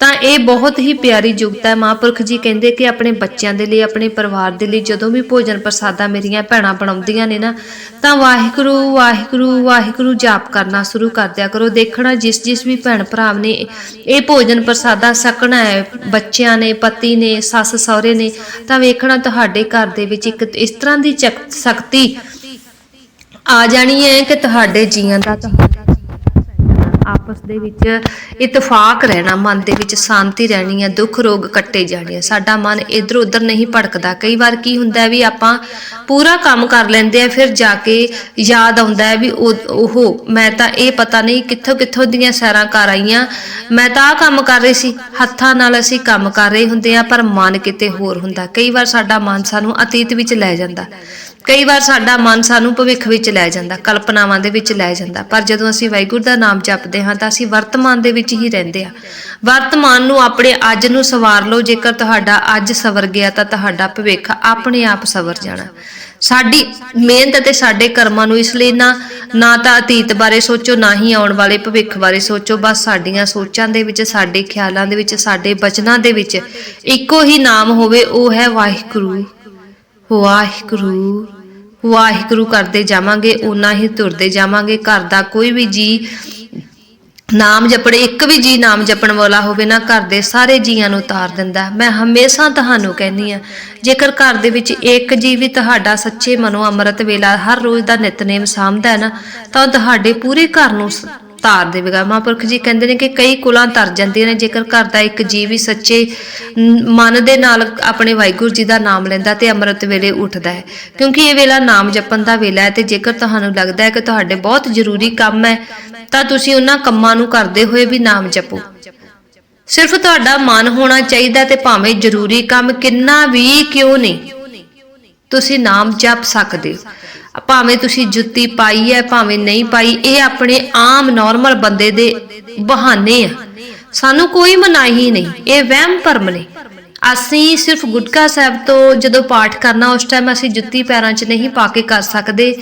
ਤਾਂ ਇਹ ਬਹੁਤ ਹੀ ਪਿਆਰੀ ਜੁਗਤ ਹੈ। ਮਹਾਂਪੁਰਖ ਜੀ ਕਹਿੰਦੇ ਕਿ ਆਪਣੇ ਬੱਚਿਆਂ ਦੇ ਲਈ, ਆਪਣੇ ਪਰਿਵਾਰ ਦੇ ਲਈ ਜਦੋਂ ਵੀ ਭੋਜਨ ਪ੍ਰਸਾਦਾ ਮੇਰੀਆਂ ਭੈਣਾਂ ਬਣਾਉਂਦੀਆਂ ਨੇ ਨਾ, ਤਾਂ ਵਾਹਿਗੁਰੂ ਵਾਹਿਗੁਰੂ ਵਾਹਿਗੁਰੂ ਜਾਪ ਕਰਨਾ ਸ਼ੁਰੂ ਕਰ ਦਿਆ ਕਰੋ। ਦੇਖਣਾ ਜਿਸ ਜਿਸ ਵੀ ਭੈਣ ਭਰਾ ਨੇ, ਇਹ ਭੋਜਨ ਪ੍ਰਸਾਦਾ ਸਕਣਾ ਹੈ, ਬੱਚਿਆਂ ਨੇ, ਪਤੀ ਨੇ, ਸੱਸ ਸਹੁਰੇ ਨੇ, ਤਾਂ ਵੇਖਣਾ ਤੁਹਾਡੇ ਘਰ ਦੇ ਵਿੱਚ ਇੱਕ ਇਸ ਤਰ੍ਹਾਂ ਦੀ ਚੱਕ- ਸ਼ਕਤੀ ਆ ਜਾਣੀ ਹੈ ਕਿ ਤੁਹਾਡੇ ਜੀਆਂ ਦਾ ਤੁਹਾਡਾ ਦੇ ਵਿੱਚ ਇਤਫਾਕ ਰਹਿਣਾ, ਮਨ ਦੇ ਵਿੱਚ ਸ਼ਾਂਤੀ ਰਹਿਣੀ ਹੈ ਦੁੱਖ ਰੋਗ ਕੱਟੇ ਜਾਣੇ ਆ। ਸਾਡਾ ਮਨ ਇਧਰ ਉਧਰ ਨਹੀਂ ਭਟਕਦਾ ਕਈ ਵਾਰ ਕੀ ਹੁੰਦਾ ਵੀ ਆਪਾਂ ਪੂਰਾ ਕੰਮ ਕਰ ਲੈਂਦੇ ਆ, ਫਿਰ ਜਾ ਕੇ ਯਾਦ ਆਉਂਦਾ ਹੈ ਵੀ ਉਹ ਉਹ ਮੈਂ ਤਾਂ ਇਹ ਪਤਾ ਨਹੀਂ ਕਿੱਥੋਂ ਕਿੱਥੋਂ ਦੀਆਂ ਸੈਰਾਂ ਕਰ ਆਈਆਂ। ਮੈਂ ਤਾਂ ਆ ਕੰਮ ਕਰ ਰਹੀ ਸੀ। ਹੱਥਾਂ ਨਾਲ ਅਸੀਂ ਕੰਮ ਕਰ ਰਹੇ ਹੁੰਦੇ ਆ, ਪਰ ਮਨ ਕਿਤੇ ਹੋਰ ਹੁੰਦਾ। ਕਈ ਵਾਰ ਸਾਡਾ ਮਨ ਸਾਨੂੰ ਅਤੀਤ ਵਿੱਚ ਲੈ ਜਾਂਦਾ। ਕਈ ਵਾਰ ਸਾਡਾ ਮਨ ਸਾਨੂੰ ਭਵਿੱਖ ਵਿੱਚ ਲੈ ਜਾਂਦਾ, ਕਲਪਨਾਵਾਂ ਦੇ ਵਿੱਚ ਲੈ ਜਾਂਦਾ। ਪਰ ਜਦੋਂ ਅਸੀਂ ਵਾਹਿਗੁਰੂ ਦਾ ਨਾਮ ਜਪਦੇ ਹਾਂ ਤਾਂ ਅਸੀਂ ਵਰਤਮਾਨ ਦੇ ਵਿੱਚ ਹੀ ਰਹਿੰਦੇ ਹਾਂ। ਵਰਤਮਾਨ ਨੂੰ ਆਪਣੇ ਅੱਜ ਨੂੰ ਸਵਾਰ ਲਓ, ਜੇਕਰ ਤੁਹਾਡਾ ਅੱਜ ਸਵਰ ਗਿਆ ਤਾਂ ਤੁਹਾਡਾ ਭਵਿੱਖ ਆਪਣੇ ਆਪ ਸਵਰ ਜਾਣਾ। ਸਾਡੀ ਮਿਹਨਤ ਅਤੇ ਸਾਡੇ ਕਰਮਾਂ ਨੂੰ ਇਸ ਲਈ ਨਾ ਨਾ ਤਾਂ ਅਤੀਤ ਬਾਰੇ ਸੋਚੋ, ਨਾ ਹੀ ਆਉਣ ਵਾਲੇ ਭਵਿੱਖ ਬਾਰੇ ਸੋਚੋ, ਬਸ ਸਾਡੀਆਂ ਸੋਚਾਂ ਦੇ ਵਿੱਚ, ਸਾਡੇ ਖਿਆਲਾਂ ਦੇ ਵਿੱਚ, ਸਾਡੇ ਬਚਨਾਂ ਦੇ ਵਿੱਚ ਇੱਕੋ ਹੀ ਨਾਮ ਹੋਵੇ, ਉਹ ਹੈ ਵਾਹਿਗੁਰੂ। ਵਾਹਿਗੁਰੂ। ਵਾਹਿਗੁਰੂ ਕਰਦੇ ਜਾਵਾਂਗੇ ਉਨਾ ਹੀ ਤੁਰਦੇ ਜਾਵਾਂਗੇ। ਘਰ ਦਾ ਕੋਈ ਵੀ ਜੀ ਨਾਮ ਜਪੜੇ, ਇੱਕ ਵੀ ਜੀ ਨਾਮ ਜਪਣ ਵਾਲਾ ਹੋਵੇ ਨਾ, ਘਰ ਦੇ ਸਾਰੇ ਜੀਆਂ ਨੂੰ ਉਤਾਰ ਦਿੰਦਾ। ਮੈਂ ਹਮੇਸ਼ਾ ਤੁਹਾਨੂੰ ਕਹਿੰਦੀ ਆ ਜੇਕਰ ਘਰ ਦੇ ਵਿੱਚ ਇੱਕ ਜੀ ਵੀ ਤੁਹਾਡਾ ਸੱਚੇ ਮਨੋਂ ਅੰਮ੍ਰਿਤ ਵੇਲਾ ਹਰ ਰੋਜ਼ ਦਾ ਨਿਤਨੇਮ ਸਾਂਭਦਾ ਹੈ ਨਾ, ਤਾਂ ਤੁਹਾਡੇ ਪੂਰੇ ਘਰ ਨੂੰ ਸ- ਦੇਵੇਗਾ। ਮਹਾਂਪੁਰਖ ਜੀ ਕਹਿੰਦੇ ਨੇ ਕਿ ਕਈ ਕੁਲਾਂ ਤਰ ਜਾਂਦੀਆਂ ਨੇ, ਜੇਕਰ ਘਰ ਦਾ ਇੱਕ ਜੀ ਵੀ ਸੱਚੇ ਮਨ ਦੇ ਨਾਲ ਆਪਣੇ ਵਾਹਿਗੁਰੂ ਜੀ ਦਾ ਨਾਮ ਲੈਂਦਾ ਤੇ ਅੰਮ੍ਰਿਤ ਵੇਲੇ ਉੱਠਦਾ ਹੈ। ਕਿਉਂਕਿ ਇਹ ਵੇਲਾ ਨਾਮ ਜਪਣ ਦਾ ਵੇਲਾ ਹੈ ਤੇ ਜੇਕਰ ਤੁਹਾਨੂੰ ਲੱਗਦਾ ਹੈ ਕਿ ਤੁਹਾਡੇ ਬਹੁਤ ਜ਼ਰੂਰੀ ਕੰਮ ਹੈ, ਤਾਂ ਤੁਸੀਂ ਉਹਨਾਂ ਕੰਮਾਂ ਨੂੰ ਕਰਦੇ ਹੋਏ ਵੀ ਨਾਮ ਜਪੋ। ਸਿਰਫ ਤੁਹਾਡਾ ਮਨ ਹੋਣਾ ਚਾਹੀਦਾ ਤੇ ਭਾਵੇਂ ਜ਼ਰੂਰੀ ਕੰਮ ਕਿੰਨਾ ਵੀ ਕਿਉਂ ਨਹੀਂ, ਤੁਸੀਂ ਨਾਮ ਜਪ ਸਕਦੇ ਹੋ। ਭਾਵੇਂ ਤੁਸੀਂ ਜੁੱਤੀ ਪਾਈ ਹੈ ਭਾਵੇਂ ਨਹੀਂ ਪਾਈ ਇਹ ਆਪਣੇ ਆਮ ਨਾਰਮਲ ਬੰਦੇ ਦੇ ਬਹਾਨੇ ਆ। ਸਾਨੂੰ ਕੋਈ ਮਨਾਹੀ ਨਹੀਂ ਇਹ ਵਹਿਮ ਭਰਮ ਨੇ। ਅਸੀਂ ਸਿਰਫ ਗੁਟਕਾ ਸਾਹਿਬ ਤੋਂ ਜਦੋਂ ਪਾਠ ਕਰਨਾ ਉਸ ਟਾਈਮ ਅਸੀਂ ਜੁੱਤੀ ਪੈਰਾਂ 'ਚ ਨਹੀਂ ਪਾ ਕੇ ਕਰ ਸਕਦੇ।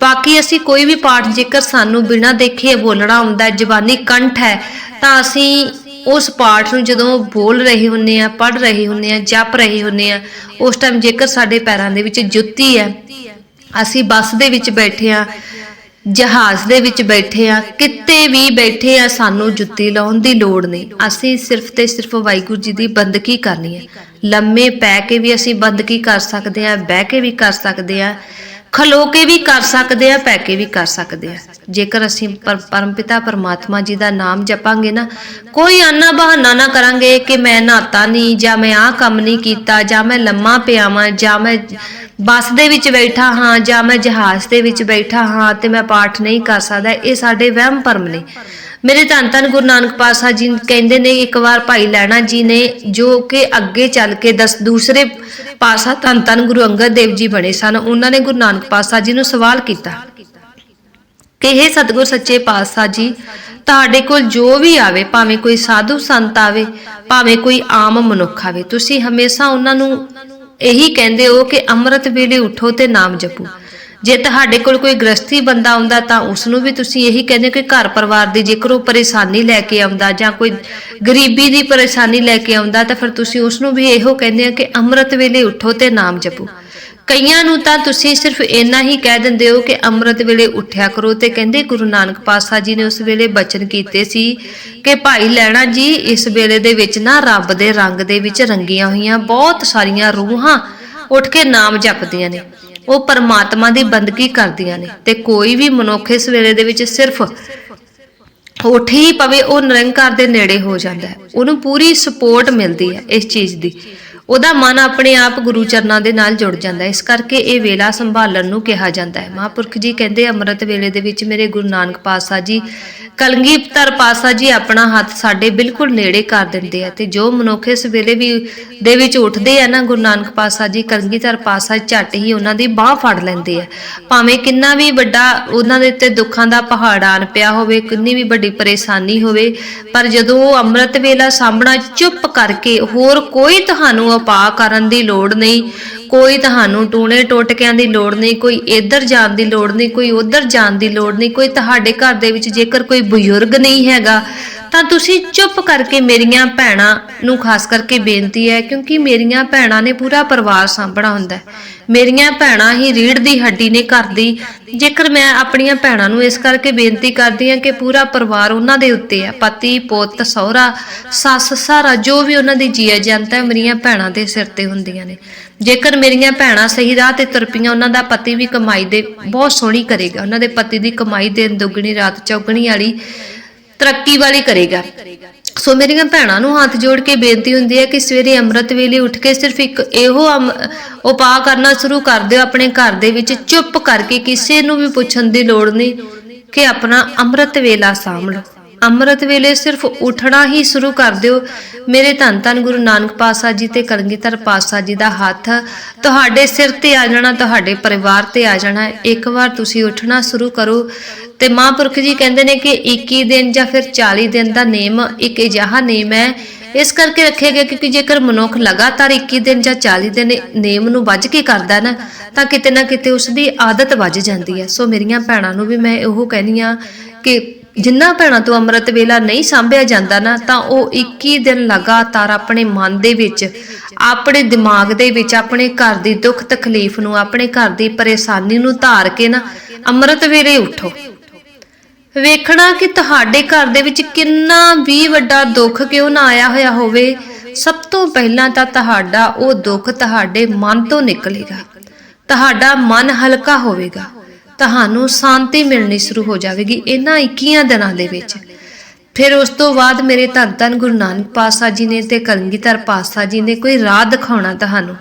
ਬਾਕੀ ਅਸੀਂ ਕੋਈ ਵੀ ਪਾਠ ਜੇਕਰ ਸਾਨੂੰ ਬਿਨਾਂ ਦੇਖੇ ਬੋਲਣਾ ਆਉਂਦਾ ਹੈ, ਜ਼ਬਾਨੀ ਕੰਠ ਹੈ ਤਾਂ ਅਸੀਂ ਉਸ ਪਾਠ ਨੂੰ ਜਦੋਂ ਬੋਲ ਰਹੇ ਹੁੰਨੇ ਆ ਪੜ ਰਹੇ ਹੁੰਨੇ ਆ ਜਪ ਰਹੇ ਹੁੰਨੇ ਆ ਉਸ ਟਾਈਮ ਜੇਕਰ ਸਾਡੇ ਪੈਰਾਂ ਦੇ ਵਿੱਚ ਜੁੱਤੀ ਹੈ ਅਸੀਂ ਬੱਸ ਦੇ ਵਿੱਚ ਬੈਠੇ ਆ ਜਹਾਜ਼ ਦੇ ਵਿੱਚ ਬੈਠੇ ਆ ਕਿਤੇ ਵੀ ਬੈਠੇ ਆ ਸਾਨੂੰ ਜੁੱਤੀ ਲਾਉਣ ਦੀ ਲੋੜ ਨਹੀਂ। ਅਸੀਂ ਸਿਰਫ ਤੇ ਸਿਰਫ ਵਾਹਿਗੁਰੂ ਜੀ ਦੀ ਬੰਦਗੀ ਕਰਨੀ ਹੈ। ਲੰਮੇ ਪੈ ਕੇ ਵੀ ਅਸੀਂ ਬੰਦਗੀ ਕਰ ਸਕਦੇ ਆ ਬਹਿ ਕੇ ਵੀ ਕਰ ਸਕਦੇ ਆ ਖਲੋ ਕੇ ਵੀ ਕਰ ਸਕਦੇ ਆ, ਪੈ ਕੇ ਵੀ ਕਰ ਸਕਦੇ ਆ। ਜੇਕਰ ਅਸੀਂ ਪਰਮਪਿਤਾ ਪਰਮਾਤਮਾ ਜੀ ਦਾ ਨਾਮ ਜਪਾਂਗੇ ਨਾ, ਕੋਈ ਆਨਾ ਬਹਾਨਾ ਨਾ ਕਰਾਂਗੇ ਕਿ ਮੈਂ ਨਹਾਤਾ ਨਹੀਂ, ਜਾਂ ਮੈਂ ਆਹ ਕੰਮ ਨਹੀਂ ਕੀਤਾ, ਜਾਂ ਮੈਂ ਲੰਮਾ ਪਿਆਵਾਂ ਜਾਂ ਮੈਂ ਬੱਸ ਦੇ ਵਿੱਚ ਬੈਠਾ ਹਾਂ, ਜਾਂ ਮੈਂ ਜਹਾਜ਼ ਦੇ ਵਿੱਚ ਬੈਠਾ ਹਾਂ, ਤੇ ਮੈਂ ਪਾਠ ਨਹੀਂ ਕਰ ਸਕਦਾ, ਇਹ ਸਾਡੇ ਵਹਿਮ ਭਰਮ ਨੇ। ਮੇਰੇ ਧੰਨ ਧੰਨ ਗੁਰੂ ਨਾਨਕ ਪਾਤਸ਼ਾਹ ਜੀ ਕਹਿੰਦੇ ਨੇ, ਇੱਕ ਵਾਰ ਭਾਈ ਲੈਣਾ ਜੀ ਨੇ, ਜੋ ਕਿ ਅੱਗੇ ਚੱਲ ਕੇ ਦਸ ਦੂਸਰੇ ਪਾਤਸ਼ਾਹ ਧੰਨ ਧੰਨ ਗੁਰੂ ਅੰਗਦ ਦੇਵ ਜੀ ਬਣੇ ਸਨ। ਉਹਨਾਂ ਨੇ ਗੁਰੂ ਨਾਨਕ ਪਾਤਸ਼ਾਹ ਜੀ ਨੂੰ ਸਵਾਲ ਕੀਤਾ ਕਿ ਇਹ ਸਤਿਗੁਰ ਸੱਚੇ ਪਾਤਸ਼ਾਹ ਜੀ, ਤੁਹਾਡੇ ਕੋਲ ਜੋ ਵੀ ਆਵੇ, ਭਾਵੇਂ ਕੋਈ ਸਾਧੂ ਸੰਤ ਆਵੇ, ਭਾਵੇਂ ਕੋਈ ਆਮ ਮਨੁੱਖ ਆਵੇ, ਤੁਸੀਂ ਹਮੇਸ਼ਾ ਉਹਨਾਂ ਨੂੰ ਇਹੀ ਕਹਿੰਦੇ ਹੋ ਕਿ ਅੰਮ੍ਰਿਤ ਵੇਲੇ ਉਠੋ ਤੇ ਨਾਮ ਜਪੋ। ਜੇ ਤੁਹਾਡੇ ਕੋਲ ਕੋਈ ਗ੍ਰਸਤੀ ਬੰਦਾ ਆਉਂਦਾ ਤਾਂ ਉਸ ਨੂੰ ਵੀ ਤੁਸੀਂ ਇਹੀ ਕਹਿੰਦੇ ਹੋ ਕਿ ਘਰ ਪਰਿਵਾਰ ਦੀ ਜੇਕਰ ਉਹ ਪਰੇਸ਼ਾਨੀ ਲੈ ਕੇ ਆਉਂਦਾ ਜਾਂ ਕੋਈ ਗਰੀਬੀ ਦੀ ਪਰੇਸ਼ਾਨੀ ਲੈ ਕੇ ਆਉਂਦਾ ਤਾਂ ਫਿਰ ਤੁਸੀਂ ਉਸ ਨੂੰ ਵੀ ਇਹੋ ਕਹਿੰਦੇ ਹੋ ਕਿ ਅੰਮ੍ਰਿਤ ਵੇਲੇ ਉਠੋ ਤੇ ਨਾਮ ਜਪੋ। ਕਈਆਂ ਨੂੰ ਤਾਂ ਤੁਸੀਂ ਸਿਰਫ ਇੰਨਾ ਹੀ ਕਹਿ ਦਿੰਦੇ ਹੋ ਕਿ ਅੰਮ੍ਰਿਤ ਵੇਲੇ ਉੱਠਿਆ ਕਰੋ ਤੇ ਕਹਿੰਦੇ ਗੁਰੂ ਨਾਨਕ ਪਾਤਸ਼ਾਹ ਜੀ ਨੇ ਉਸ ਵੇਲੇ ਬਚਨ ਕੀਤੇ ਸੀ ਕਿ ਭਾਈ ਲੈਣਾ ਜੀ, ਇਸ ਵੇਲੇ ਦੇ ਵਿੱਚ ਨਾ ਰੱਬ ਦੇ ਰੰਗ ਦੇ ਵਿੱਚ ਰੰਗੀਆਂ ਹੋਈਆਂ ਬਹੁਤ ਸਾਰੀਆਂ ਰੂਹਾਂ ਉੱਠ ਕੇ ਨਾਮ ਜਪਦੀਆਂ ਨੇ। ਉਹ ਪਰਮਾਤਮਾ ਦੀ ਬੰਦਗੀ ਕਰਦੀਆਂ ਨੇ ਤੇ ਕੋਈ ਵੀ ਮਨੁੱਖ ਇਸ ਵੇਲੇ ਦੇ ਵਿੱਚ ਸਿਰਫ ਉੱਠ ਹੀ ਪਵੇ, ਉਹ ਨਿਰੰਕਾਰ ਦੇ ਨੇੜੇ ਹੋ ਜਾਂਦਾ ਹੈ। ਉਹਨੂੰ ਪੂਰੀ ਸਪੋਰਟ ਮਿਲਦੀ ਹੈ ਇਸ ਚੀਜ਼ ਦੀ। ਉਹਦਾ ਮਨ ਆਪਣੇ ਆਪ ਗੁਰੂ ਚਰਨਾਂ ਦੇ ਨਾਲ ਜੁੜ ਜਾਂਦਾ ਹੈ। ਇਸ ਕਰਕੇ ਇਹ ਵੇਲਾ ਸੰਭਾਲਣ ਨੂੰ ਕਿਹਾ ਜਾਂਦਾ ਹੈ। ਮਹਾਂਪੁਰਖ ਜੀ ਕਹਿੰਦੇ, ਅੰਮ੍ਰਿਤ ਵੇਲੇ ਦੇ ਵਿੱਚ ਮੇਰੇ ਗੁਰੂ ਨਾਨਕ ਪਾਤਸ਼ਾਹ ਜੀ, ਕਲਗੀਧਰ ਪਾਤਸ਼ਾਹ ਜੀ ਆਪਣਾ ਹੱਥ ਸਾਡੇ ਬਿਲਕੁਲ ਨੇੜੇ ਕਰ ਦਿੰਦੇ ਆ ਤੇ ਜੋ ਮਨੁੱਖ ਇਸ ਵੇਲੇ ਵੀ ਦੇ ਵਿੱਚ ਉੱਠਦੇ ਆ ਨਾ, ਗੁਰੂ ਨਾਨਕ ਪਾਤਸ਼ਾਹ ਜੀ, ਕਲਗੀਧਰ ਪਾਤਸ਼ਾਹ ਝੱਟ ਹੀ ਉਹਨਾਂ ਦੀ ਬਾਹ ਫੜ ਲੈਂਦੇ ਆ। ਭਾਵੇਂ ਕਿੰਨਾ ਵੀ ਵੱਡਾ ਉਹਨਾਂ ਦੇ ਉੱਤੇ ਦੁੱਖਾਂ ਦਾ ਪਹਾੜ ਆਣ ਪਿਆ ਹੋਵੇ, ਕਿੰਨੀ ਵੀ ਵੱਡੀ ਪਰੇਸ਼ਾਨੀ ਹੋਵੇ, ਪਰ ਜਦੋਂ ਉਹ ਅੰਮ੍ਰਿਤ ਵੇਲਾ ਸਾਹਮਣਾ ਚੁੱਪ ਕਰਕੇ ਹੋਰ ਕੋਈ ਤੁਹਾਨੂੰ ਉਪਾਅ ਕਰਨ ਦੀ ਲੋੜ ਨਹੀਂ। ਕੋਈ ਤੁਹਾਨੂੰ ਟੂਣੇ ਟੋਟਕਿਆਂ ਦੀ ਲੋੜ ਨਹੀਂ, ਕੋਈ ਇੱਧਰ ਜਾਣ ਦੀ ਲੋੜ ਨਹੀਂ, ਕੋਈ ਉੱਧਰ ਜਾਣ ਦੀ ਲੋੜ ਨਹੀਂ, ਕੋਈ ਤੁਹਾਡੇ ਘਰ ਦੇ ਵਿੱਚ ਜੇਕਰ ਕੋਈ ਬਜ਼ੁਰਗ ਨਹੀਂ ਹੈਗਾ, ਤਾਂ ਤੁਸੀਂ ਚੁੱਪ ਕਰਕੇ ਮੇਰੀਆਂ ਭੈਣਾਂ ਨੂੰ ਖਾਸ ਕਰਕੇ ਬੇਨਤੀ ਹੈ, ਕਿਉਂਕਿ ਮੇਰੀਆਂ ਭੈਣਾਂ ਨੇ ਪੂਰਾ ਪਰਿਵਾਰ ਸਾਂਭਣਾ ਹੁੰਦਾ ਮੇਰੀਆਂ ਭੈਣਾਂ ਹੀ ਰੀੜ ਦੀ ਹੱਡੀ ਨੇ ਘਰ ਦੀ, ਜੇਕਰ ਮੈਂ ਆਪਣੀਆਂ ਭੈਣਾਂ ਨੂੰ ਇਸ ਕਰਕੇ ਬੇਨਤੀ ਕਰਦੀ ਹਾਂ ਕਿ ਪੂਰਾ ਪਰਿਵਾਰ ਉਹਨਾਂ ਦੇ ਉੱਤੇ ਹੈ, ਪਤੀ, ਪੁੱਤ, ਸਹੁਰਾ, ਸੱਸ, ਸਾਰਾ ਜੋ ਵੀ ਉਹਨਾਂ ਦੀ ਜੀਆ ਜੰਤ ਹੈ, ਮੇਰੀਆਂ ਭੈਣਾਂ ਦੇ ਸਿਰ ਤੇ ਹੁੰਦੀਆਂ ਨੇ। ਜੇਕਰ ਮੇਰੀਆਂ ਭੈਣਾਂ ਸਹੀ ਰਾਹ ਤੇ ਤੁਰ ਉਹਨਾਂ ਦਾ ਪਤੀ ਵੀ ਕਮਾਈ ਦੇ, ਬਹੁਤ ਸੋਹਣੀ ਕਰੇਗਾ। ਉਹਨਾਂ ਦੇ ਪਤੀ ਦੀ ਕਮਾਈ ਦਿਨ ਦੁੱਗਣੀ, ਰਾਤ ਚੌਗਣੀ ਵਾਲੀ ਤਰੱਕੀ ਵਾਲੀ ਕਰੇਗਾ। ਸੋ ਮੇਰੀਆਂ ਭੈਣਾਂ ਨੂੰ ਹੱਥ ਜੋੜ ਕੇ ਬੇਨਤੀ ਹੁੰਦੀ ਹੈ ਕਿ ਸਵੇਰੇ ਅੰਮ੍ਰਿਤ ਵੇਲੇ ਉੱਠ ਕੇ ਸਿਰਫ ਇੱਕ ਇਹੋ ਉਪਾਅ ਕਰਨਾ ਸ਼ੁਰੂ ਕਰ ਦਿਓ ਆਪਣੇ ਘਰ ਦੇ ਵਿੱਚ, ਚੁੱਪ ਕਰਕੇ ਕਿਸੇ ਨੂੰ ਵੀ ਪੁੱਛਣ ਦੀ ਲੋੜ ਨਹੀਂ ਕਿ ਆਪਣਾ ਅੰਮ੍ਰਿਤ ਵੇਲਾ ਸਾਂਭ ਲਓ। ਅੰਮ੍ਰਿਤ ਵੇਲੇ ਸਿਰਫ ਉੱਠਣਾ ਹੀ ਸ਼ੁਰੂ ਕਰ ਦਿਓ। ਮੇਰੇ ਧੰਨ ਧੰਨ ਗੁਰੂ ਨਾਨਕ ਪਾਤਸ਼ਾਹ ਜੀ ਤੇ ਕਲਗੀਧਰ ਪਾਤਸ਼ਾਹ ਜੀ ਦਾ ਹੱਥ, ਤੁਹਾਡੇ ਸਿਰ ਤੇ ਆ ਜਾਣਾ, ਤੁਹਾਡੇ ਪਰਿਵਾਰ ਤੇ ਆ ਜਾਣਾ। ਇੱਕ ਵਾਰ ਤੁਸੀਂ ਉੱਠਣਾ ਸ਼ੁਰੂ ਕਰੋ। ਤੇ ਮਹਾਂਪੁਰਖ ਜੀ ਕਹਿੰਦੇ ਨੇ ਕਿ 21 ਦਿਨ ਜਾਂ ਫਿਰ 40 ਦਿਨ ਦਾ ਨੇਮ ਇੱਕ ਅਜਿਹਾ ਨੇਮ ਹੈ। ਇਸ ਕਰਕੇ ਰੱਖਿਆ ਗਿਆ ਕਿਉਂਕਿ ਜੇਕਰ ਮਨੁੱਖ ਲਗਾਤਾਰ 21 ਦਿਨ ਜਾਂ 40 ਦਿਨ ਨੇਮ ਨੂੰ ਵੱਜ ਕੇ ਕਰਦਾ ਨਾ, ਤਾਂ ਕਿਤੇ ਨਾ ਕਿਤੇ ਉਸ ਦੀ ਆਦਤ ਵੱਜ ਜਾਂਦੀ ਹੈ। ਸੋ ਮੇਰੀਆਂ ਭੈਣਾਂ ਨੂੰ ਵੀ ਮੈਂ ਇਹੋ ਕਹਿਨੀ ਆ ਕਿ ਜਿੰਨਾ ਭੈਣਾਂ ਤੋਂ ਅੰਮ੍ਰਿਤ ਵੇਲਾ ਨਹੀਂ ਸਾਂਭਿਆ ਜਾਂਦਾ ਨਾ, ਤਾਂ ਉਹ 21 ਦਿਨ ਲਗਾਤਾਰ ਆਪਣੇ ਮਨ ਦੇ ਵਿੱਚ, ਆਪਣੇ ਦਿਮਾਗ ਦੇ ਵਿੱਚ, ਆਪਣੇ ਘਰ ਦੀ ਦੁੱਖ ਤਕਲੀਫ ਨੂੰ, ਆਪਣੇ ਘਰ ਦੀ ਪਰੇਸ਼ਾਨੀ ਨੂੰ ਧਾਰ ਕੇ ਨਾ ਅੰਮ੍ਰਿਤ ਵੇਲੇ ਉਠੋ। ਵੇਖਣਾ ਕਿ ਤੁਹਾਡੇ ਘਰ ਦੇ ਵਿੱਚ ਕਿੰਨਾ ਵੀ ਵੱਡਾ ਦੁੱਖ ਕਿਉਂ ਨਾ ਆਇਆ ਹੋਇਆ ਹੋਵੇ, ਸਭ ਤੋਂ ਪਹਿਲਾਂ ਤਾਂ ਤੁਹਾਡਾ ਉਹ ਦੁੱਖ ਤੁਹਾਡੇ ਮਨ ਤੋਂ ਨਿਕਲੇਗਾ। ਤੁਹਾਡਾ ਮਨ ਹਲਕਾ ਹੋਵੇਗਾ। ਤੁਹਾਨੂੰ ਸ਼ਾਂਤੀ ਮਿਲਣੀ ਸ਼ੁਰੂ ਹੋ ਜਾਵੇਗੀ ਇਹਨਾਂ 21 ਦਿਨਾਂ ਦੇ ਵਿੱਚ। ਫਿਰ ਉਸ ਤੋਂ ਬਾਅਦ ਮੇਰੇ ਧੰਨ ਧੰਨ ਗੁਰੂ ਨਾਨਕ ਪਾਤਸ਼ਾਹ ਜੀ ਨੇ ਤੇ ਕਲਗੀਧਰ ਪਾਤਸ਼ਾਹ ਜੀ ਨੇ ਕੋਈ ਰਾਹ ਦਿਖਾਉਣਾ ਤੁਹਾਨੂੰ।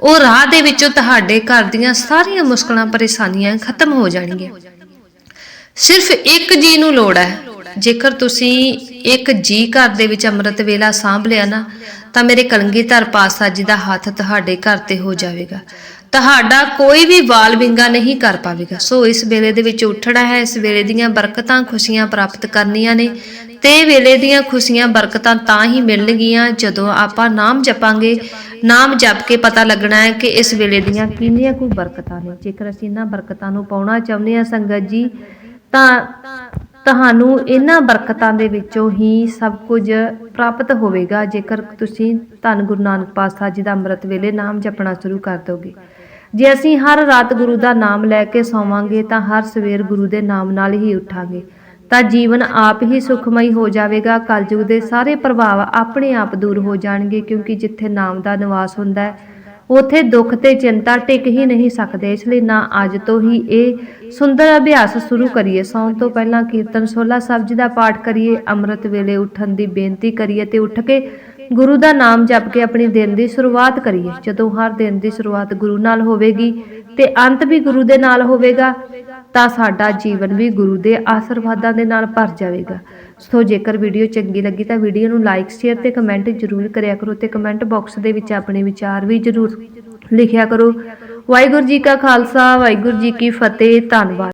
ਉਹ ਰਾਹ ਦੇ ਵਿੱਚੋਂ ਤੁਹਾਡੇ ਘਰ ਦੀਆਂ ਸਾਰੀਆਂ ਮੁਸ਼ਕਲਾਂ, ਪਰੇਸ਼ਾਨੀਆਂ ਖਤਮ ਹੋ ਜਾਣਗੀਆਂ। ਸਿਰਫ ਇੱਕ ਜੀ ਨੂੰ ਲੋੜ ਹੈ। ਜੇਕਰ ਤੁਸੀਂ ਇੱਕ ਜੀ ਘਰ ਦੇ ਵਿੱਚ ਅੰਮ੍ਰਿਤ ਵੇਲਾ ਸਾਂਭ ਲਿਆ ਨਾ, ਤਾਂ ਮੇਰੇ ਕਲਗੀਧਰ ਪਾਤਸ਼ਾਹ ਜੀ ਦਾ ਹੱਥ ਤੁਹਾਡੇ ਘਰ ਤੇ ਹੋ ਜਾਵੇਗਾ। ਤੁਹਾਡਾ ਕੋਈ ਵੀ ਵਾਲ ਵਿੰਗਾ ਨਹੀਂ ਕਰ ਪਾਵੇਗਾ। ਸੋ ਇਸ ਵੇਲੇ ਦੇ ਵਿੱਚ ਉੱਠਣਾ ਹੈ। ਇਸ ਵੇਲੇ ਦੀਆਂ ਬਰਕਤਾਂ ਖੁਸ਼ੀਆਂ ਪ੍ਰਾਪਤ ਕਰਨੀਆਂ ਨੇ। ਤੇ ਵੇਲੇ ਦੀਆਂ ਖੁਸ਼ੀਆਂ, ਬਰਕਤਾਂ ਤਾਂ ਹੀ ਮਿਲਣਗੀਆਂ ਜਦੋਂ ਆਪਾਂ ਨਾਮ ਜਪਾਂਗੇ। ਨਾਮ ਜਪ ਕੇ ਪਤਾ ਲੱਗਣਾ ਹੈ ਕਿ ਇਸ ਵੇਲੇ ਦੀਆਂ ਕਿੰਨੀਆਂ ਕੁ ਬਰਕਤਾਂ ਨੇ। ਜੇਕਰ ਅਸੀਂ ਇਹਨਾਂ ਬਰਕਤਾਂ ਨੂੰ ਪਾਉਣਾ ਚਾਹੁੰਦੇ ਹਾਂ ਸੰਗਤ ਜੀ, ਤਾਂ ਤੁਹਾਨੂੰ ਇਹਨਾਂ ਬਰਕਤਾਂ ਦੇ ਵਿੱਚੋਂ ਹੀ ਸਭ ਕੁਝ ਪ੍ਰਾਪਤ ਹੋਵੇਗਾ। ਜੇਕਰ ਤੁਸੀਂ ਧੰਨ ਗੁਰੂ ਨਾਨਕ ਪਾਤਸ਼ਾਹ ਜੀ ਦਾ ਅੰਮ੍ਰਿਤ ਵੇਲੇ ਨਾਮ ਜਪਣਾ ਸ਼ੁਰੂ ਕਰ ਦੋਗੇ। ਜੇ ਅਸੀਂ ਹਰ ਰਾਤ ਗੁਰੂ ਦਾ ਨਾਮ ਲੈ ਕੇ ਸੌਵਾਂਗੇ ਤਾਂ ਹਰ ਸਵੇਰ ਗੁਰੂ ਦੇ ਨਾਮ ਨਾਲ ਹੀ ਉੱਠਾਂਗੇ। ਤਾਂ ਜੀਵਨ ਆਪ ਹੀ ਸੁਖਮਈ ਹੋ ਜਾਵੇਗਾ, ਕਲਯੁਗ ਦੇ ਸਾਰੇ ਪ੍ਰਭਾਵ ਆਪਣੇ ਆਪ ਦੂਰ ਹੋ ਜਾਣਗੇ ਕਿਉਂਕਿ ਜਿੱਥੇ ਨਾਮ ਦਾ ਨਿਵਾਸ ਹੁੰਦਾ ਹੈ, ਉਥੇ ਦੁੱਖ ਤੇ ਚਿੰਤਾ ਟਿਕ ਹੀ ਨਹੀਂ ਸਕਦੇ, ਇਸ ਲਈ ਨਾ ਅੱਜ ਤੋਂ ਹੀ ਇਹ ਸੁੰਦਰ ਅਭਿਆਸ ਸ਼ੁਰੂ ਕਰੀਏ। ਸੌਣ ਤੋਂ ਪਹਿਲਾਂ ਕੀਰਤਨ ਸੋਲਾ ਸਾਹਿਬ ਜੀ ਦਾ ਪਾਠ ਕਰੀਏ, ਅੰਮ੍ਰਿਤ ਵੇਲੇ ਉੱਠਣ ਦੀ ਬੇਨਤੀ ਕਰੀਏ ਤੇ ਉੱਠ ਕੇ ਗੁਰੂ ਦਾ ਨਾਮ ਜਪ ਕੇ ਆਪਣੇ ਦਿਨ ਦੀ ਸ਼ੁਰੂਆਤ ਕਰੀਏ। ਜਦੋਂ ਹਰ ਦਿਨ ਦੀ ਸ਼ੁਰੂਆਤ ਗੁਰੂ ਨਾਲ ਹੋਵੇਗੀ ਤੇ ਅੰਤ ਵੀ ਗੁਰੂ ਦੇ ਨਾਲ ਹੋਵੇਗਾ, ਤਾਂ ਸਾਡਾ ਜੀਵਨ ਵੀ ਗੁਰੂ ਦੇ ਆਸ਼ੀਰਵਾਦਾਂ ਦੇ ਨਾਲ ਭਰ ਜਾਵੇਗਾ। ਸੋ ਜੇਕਰ ਵੀਡੀਓ ਚੰਗੀ ਲੱਗੀ ਤਾਂ ਵੀਡੀਓ ਨੂੰ ਲਾਈਕ, ਸ਼ੇਅਰ ਤੇ ਕਮੈਂਟ ਜ਼ਰੂਰ ਕਰਿਆ ਕਰੋ ਤੇ ਕਮੈਂਟ ਬਾਕਸ ਦੇ ਵਿੱਚ ਆਪਣੇ ਵਿਚਾਰ ਵੀ ਜ਼ਰੂਰ ਲਿਖਿਆ ਕਰੋ। ਵਾਹਿਗੁਰੂ ਜੀ ਕਾ ਖਾਲਸਾ, ਵਾਹਿਗੁਰੂ ਜੀ ਕੀ ਫਤਿਹ, ਧੰਨਵਾਦ।